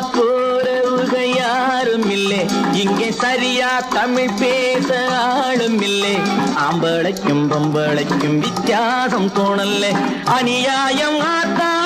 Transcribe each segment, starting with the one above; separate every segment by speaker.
Speaker 1: போற யாரும் இல்லை இங்கே சரியா தமிழ் பேச ஆளும் இல்லை ஆம்பளைக்கும் பொம்பளைக்கும் வித்தியாசம் தோணல்ல. அநியாயம் ஆத்தா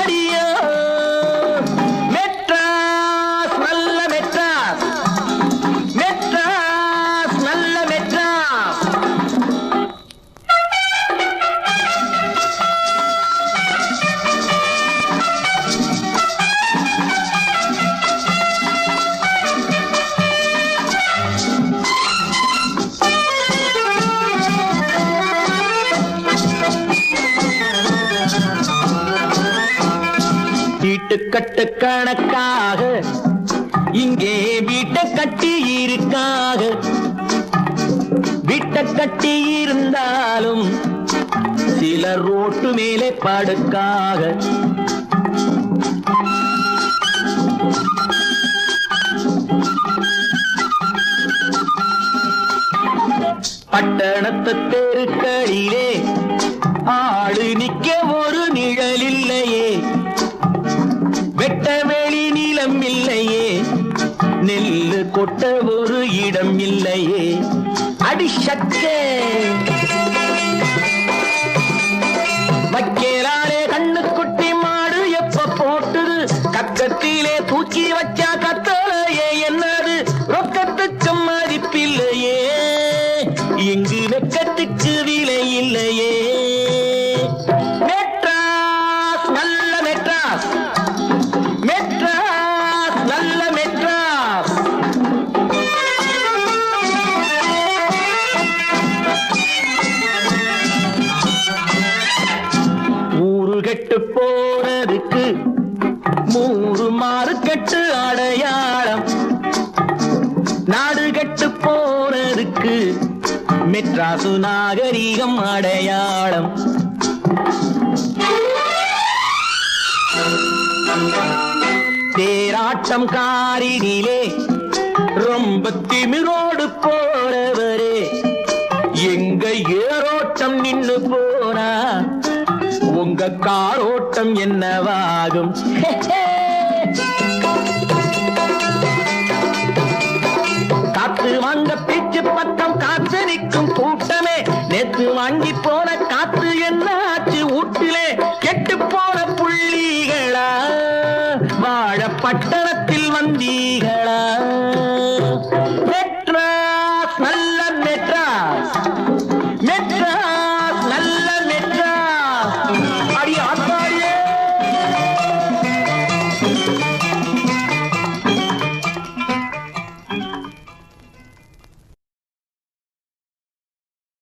Speaker 1: கட்டு கணக்காக இங்கே வீட்டை கட்டி இருக்காக. வீட்டை கட்டி இருந்தாலும் சில ரோட்டு மேலே படுக்காக. பட்டணத்து தெருக்களிலே ஆளு நிக்க ஒரு நிழலில் கொட்ட ஒரு இடம் இல்லையே. அடி வக்கேலாலே கண்ணு குட்டி மாடு எப்ப போட்டுது? கக்கத்திலே தூக்கி வச்சா கத்தலையே என்னது? ரொக்கத்துக்கு மதிப்பில்லையே. இங்கு வெக்கத்துக்கு விலை இல்லையே. கெட்டு போனதுக்கு மூறு மாறு கெட்டு அடையாளம். நாடு கெட்டு போனதுக்கு மெட்ராசு நாகரீகம் அடையாளம். தேராட்டம் காரினிலே ரொம்ப திமிரோடு போறவரே எங்க ஏரோட்டம் நின்னு போனா உங்க காரோட்டம் என்னவாகும்? காத்து வாங்க பேச்சு பக்கம் காத்து நிற்கும் கூட்டமே. நேத்து வாங்கி போன காத்து என்ன ஆச்சு ஊட்டிலே? கெட்டு போன புள்ளிகளா? வாழ பட்டணத்தில் வந்தீகளா? நல்ல